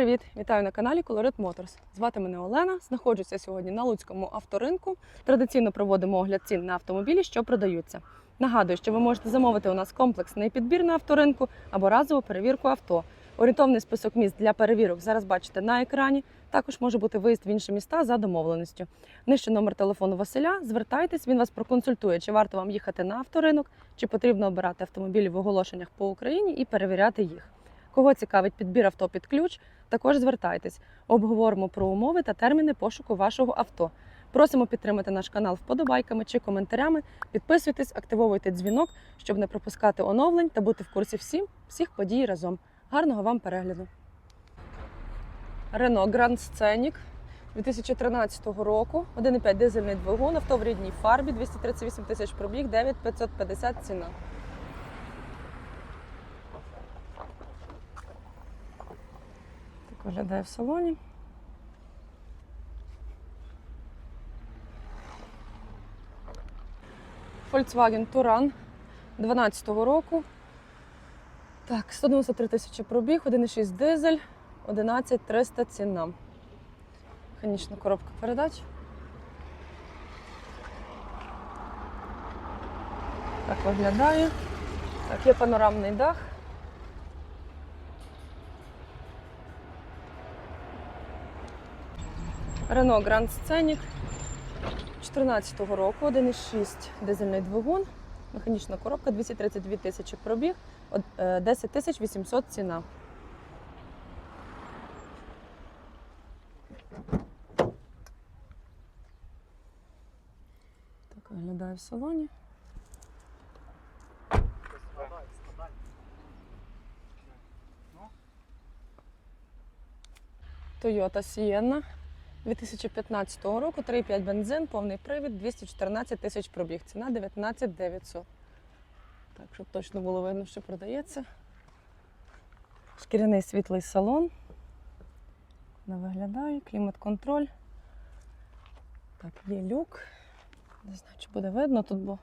привіт! Вітаю на каналі Colorit Motors. Звати мене Олена. Знаходжуся сьогодні на Луцькому авторинку. Традиційно проводимо огляд цін на автомобілі, що продаються. Нагадую, що ви можете замовити у нас комплексний підбір на авторинку або разову перевірку авто. Орієнтовний список міст для перевірок зараз бачите на екрані. Також може бути виїзд в інші міста за домовленістю. Нижче номер телефону Василя. Звертайтесь, він вас проконсультує, чи варто вам їхати на авторинок, чи потрібно обирати автомобілі в оголошеннях по Україні і перевіряти їх. Кого цікавить підбір авто під ключ, також звертайтесь. Обговоримо про умови та терміни пошуку вашого авто. Просимо підтримати наш канал вподобайками чи коментарями. Підписуйтесь, активовуйте дзвінок, щоб не пропускати оновлень та бути в курсі всім, всіх подій разом. Гарного вам перегляду. Renault Grand Scenic 2013 року. 1,5 дизельний двигун, авто в рідній фарбі, 238 тисяч пробіг, 9550 ціна. Так виглядає в салоні. Volkswagen Touran 12 року. Так, 193 тисячі пробіг, 1,6 дизель, 11 300 ціна. Механічна коробка передач. Так виглядає. Так, є панорамний дах. Renault Grand Scenic 2014 року, 1,6 дизельний двигун, механічна коробка, 232 тисячі пробіг, е, 10 тисяч 800 ціна. Так виглядає в салоні. Toyota Sienna 2015 року, 3,5 бензин, повний привід, 214 тисяч пробіг. Ціна 19 900. Так, щоб точно було видно, що продається. Шкіряний світлий салон. Вона виглядає, клімат-контроль. Так, є люк. Не знаю, чи буде видно тут, бо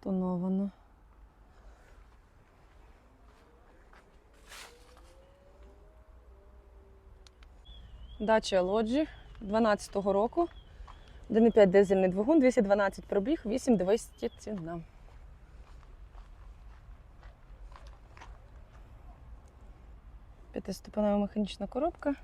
тоновано. Дача Лоджі 12 року. 1,5 дизельний двигун, 212 пробіг, 8200 ціна. П'ятиступенева механічна коробка.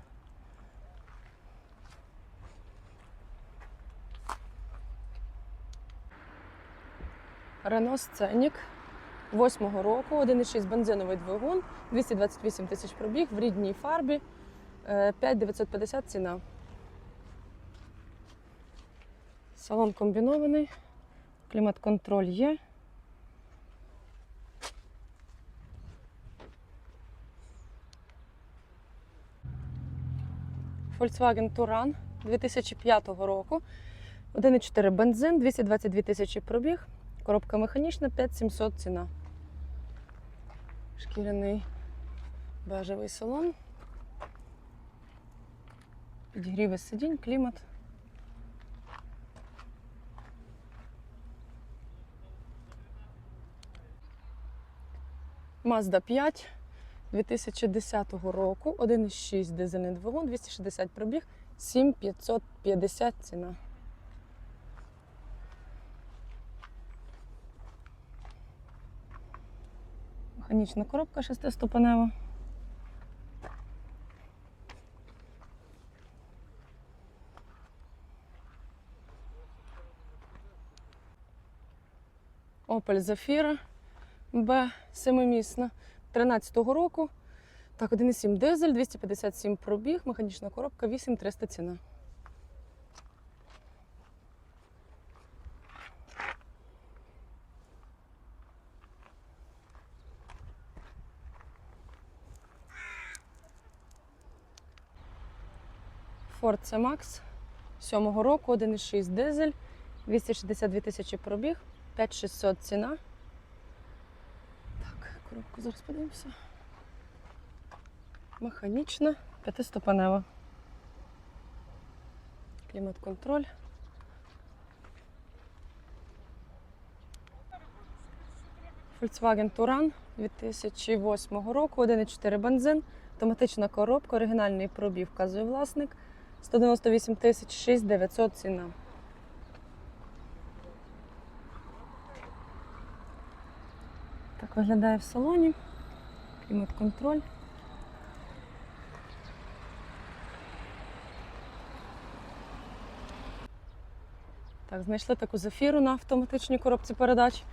Рено Сценік 8 року, 1,6 бензиновий двигун, 228 тисяч пробіг в рідній фарбі, е, 5950 ціна. Салон комбінований, клімат-контроль є. Volkswagen Touran 2005 року. 1,4 бензин, 222 тисячі пробіг. Коробка механічна, 5700 ціна. Шкіряний бежевий салон. Підігріви сидінь, клімат. Mazda 5 2010 року, 1,6 дизельний двигун, 260 пробіг, 7550 ціна. Механічна коробка шестиступенева. Opel Zafira Б семимісна 13-го року. Так, 1,7 дизель, 257 пробіг, механічна коробка, 8300 ціна. Ford C-Max 7-го року, 1,6 дизель, 262 тисячі пробіг, 5600 ціна. Коробку зараз подивимося. Механічна, п'ятиступенева. Клімат-контроль. Volkswagen Touran 2008 року, 1,4 бензин, автоматична коробка, оригінальний пробіг вказує власник. 198 тисяч 6900 ціна. Виглядає в салоні. Клімат-контроль. Так, знайшли таку зафіру на автоматичній коробці передач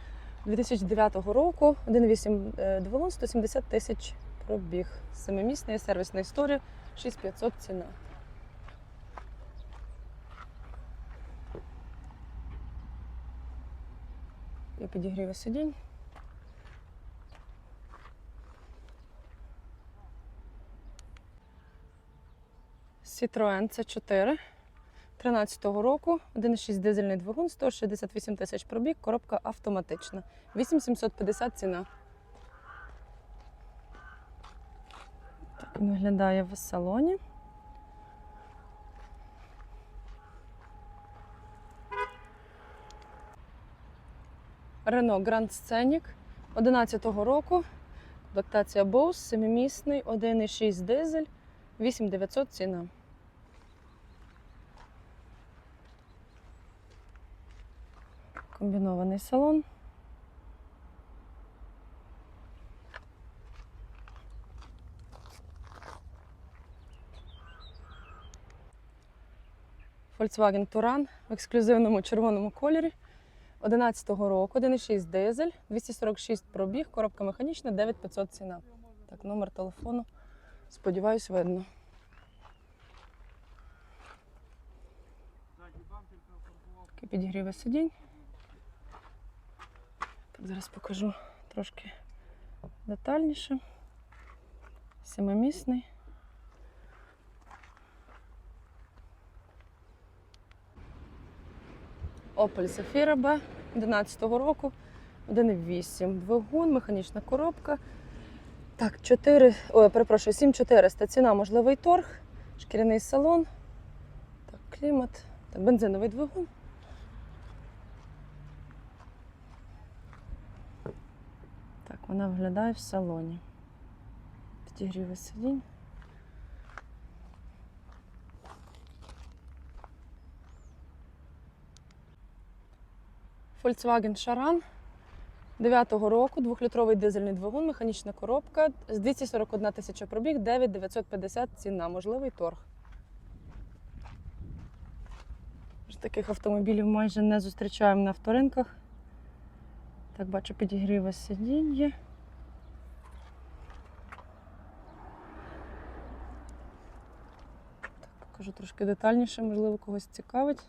2009 року. 1,8 е, двигун, 170 тисяч пробіг. Семимісна сервісна історія, 6500 ціна. Я підігріваю сидінь. Citroen C4 13-го року, 1,6 дизельний двигун, 168 тисяч пробіг, коробка автоматична. 8750 ціна. Так він виглядає в салоні. Renault Grand Scenic 11-го року. Комплектація Bose, 7-місний, 1,6 дизель, 8900 ціна. Комбінований салон. Volkswagen Touran в ексклюзивному червоному кольорі 11-го року, 1,6 дизель, 246 пробіг, коробка механічна, 9500 ціна. Так, номер телефону. Сподіваюсь, видно. Такий підігріве сидінь. Так, зараз покажу трошки детальніше. Семимісний. Opel Zafira B 11-го року, 1,8 двигун, механічна коробка. Так, 4, ой, перепрошую, 7400 ціна, можливий торг, шкіряний салон, так, клімат, так, бензиновий двигун. Вона виглядає в салоні. Підігріве сидінь. Volkswagen Charan 9-го року, 2-літровий дизельний двигун, механічна коробка з 241 тисяча пробіг, 9950 ціна, можливий торг. Таких автомобілів майже не зустрічаємо на авторинках. Так, бачу, підігріве сидіння. Так, покажу трошки детальніше, можливо, когось цікавить.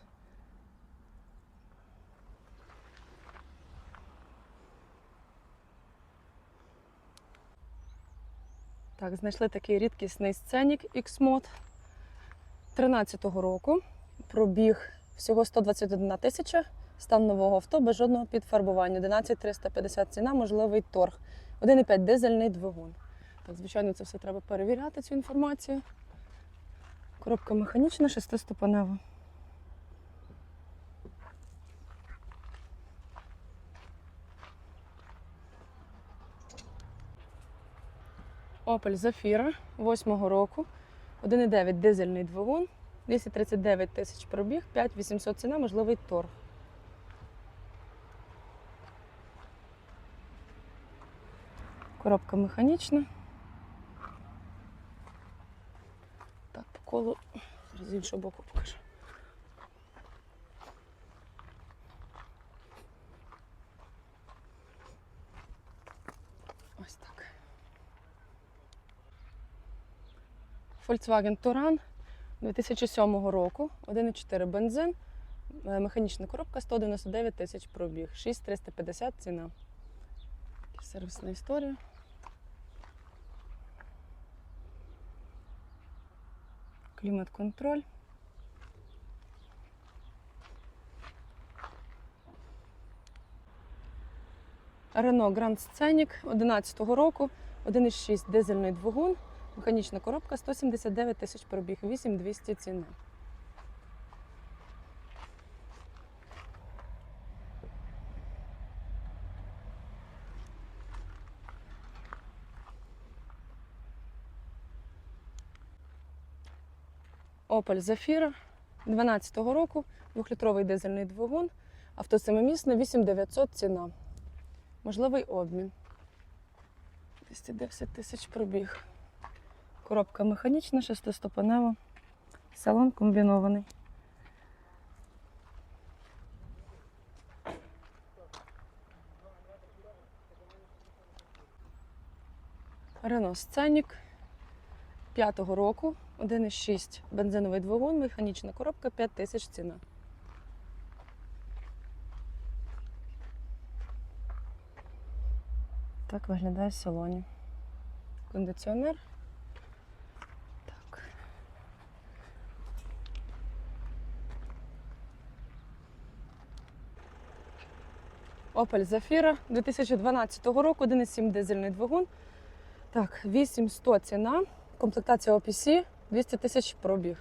Так, знайшли такий рідкісний сценік X-Mod 13-го року. Пробіг всього 121 тисяча. Стан нового авто без жодного підфарбування. 11350 ціна, можливий торг. 1,5 дизельний двигун. Так, звичайно, це все треба перевіряти, цю інформацію. Коробка механічна, шестиступенева. Opel Zafira 8-го року. 1,9 дизельний двигун. 239 тисяч пробіг, 5800 ціна, можливий торг. Коробка механічна. Так, по колу зараз з іншого боку покажу. Ось так. Volkswagen Touran 2007 року, 1,4 бензин, е, механічна коробка 199 тисяч пробіг, 6350 ціна. Сервісна історія. Клімат-контроль. Рено Гранд Сценік 11 року, 1,6 дизельний двигун, механічна коробка 179 тисяч пробіг, 8200 ціна. Opel Zafira 12-го року, двохлітровий дизельний двигун, авто семимісне, 8900 ціна. Можливий обмін. 210 тисяч пробіг. Коробка механічна, шестиступенева. Салон комбінований. Рено Сценік 5-го року, 1,6 бензиновий двигун, механічна коробка 5 тисяч ціна. Так виглядає в салоні. Кондиціонер. Так. Opel Zafira 2012 року, 1,7 дизельний двигун. Так, 8100 ціна. Комплектація OPC, 200 тисяч пробіг.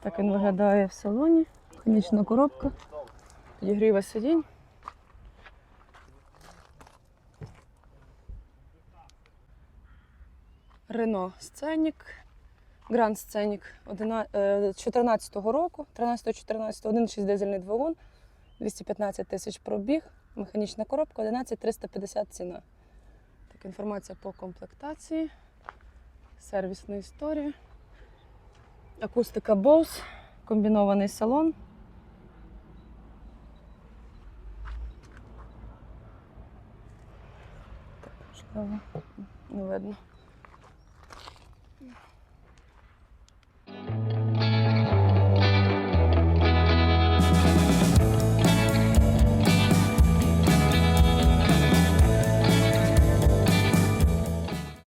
Так він виглядає в салоні. Конічна коробка. Підігріва сидінь. Рено Сценік. Гранд Сценік 2014 року, 13-14, 1,6 дизельний двигун, 215 тисяч пробіг, механічна коробка, 11 350 ціна. Так, інформація по комплектації, сервісна історія, акустика Bose, комбінований салон. Так, можливо, не видно.